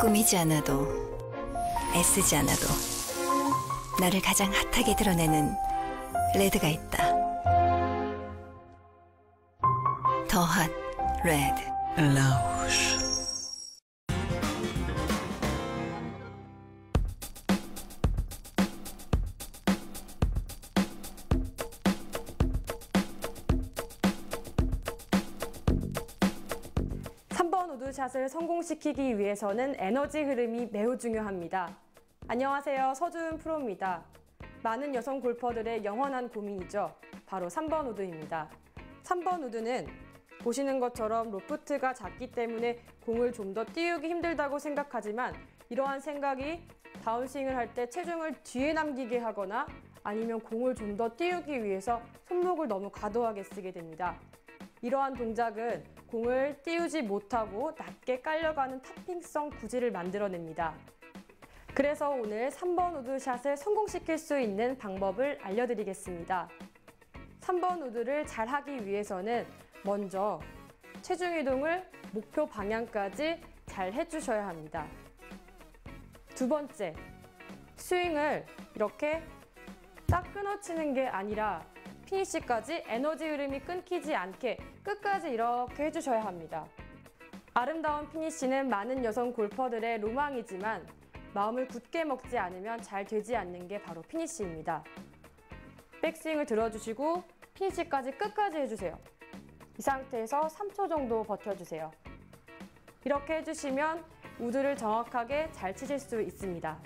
꾸미지 않아도 애쓰지 않아도 나를 가장 핫하게 드러내는 레드가 있다. 더핫 레드. 삼번 우드샷을 성공시키기 위해서는 에너지 흐름이 매우 중요합니다. 안녕하세요. 서주은 프로입니다. 많은 여성 골퍼들의 영원한 고민이죠. 바로 3번 우드입니다. 3번 우드는 보시는 것처럼 로프트가 작기 때문에 공을 좀 더 띄우기 힘들다고 생각하지만 이러한 생각이 다운스윙을 할 때 체중을 뒤에 남기게 하거나 아니면 공을 좀 더 띄우기 위해서 손목을 너무 과도하게 쓰게 됩니다. 이러한 동작은 공을 띄우지 못하고 낮게 깔려가는 타핑성 구질을 만들어냅니다. 그래서 오늘 3번 우드샷을 성공시킬 수 있는 방법을 알려드리겠습니다. 3번 우드를 잘 하기 위해서는 먼저 체중 이동을 목표 방향까지 잘 해주셔야 합니다. 두 번째, 스윙을 이렇게 딱 끊어치는 게 아니라 피니시까지 에너지 흐름이 끊기지 않게 끝까지 이렇게 해주셔야 합니다. 아름다운 피니시는 많은 여성 골퍼들의 로망이지만 마음을 굳게 먹지 않으면 잘 되지 않는 게 바로 피니시입니다. 백스윙을 들어주시고 피니시까지 끝까지 해주세요. 이 상태에서 3초 정도 버텨주세요. 이렇게 해주시면 우드를 정확하게 잘 치실 수 있습니다.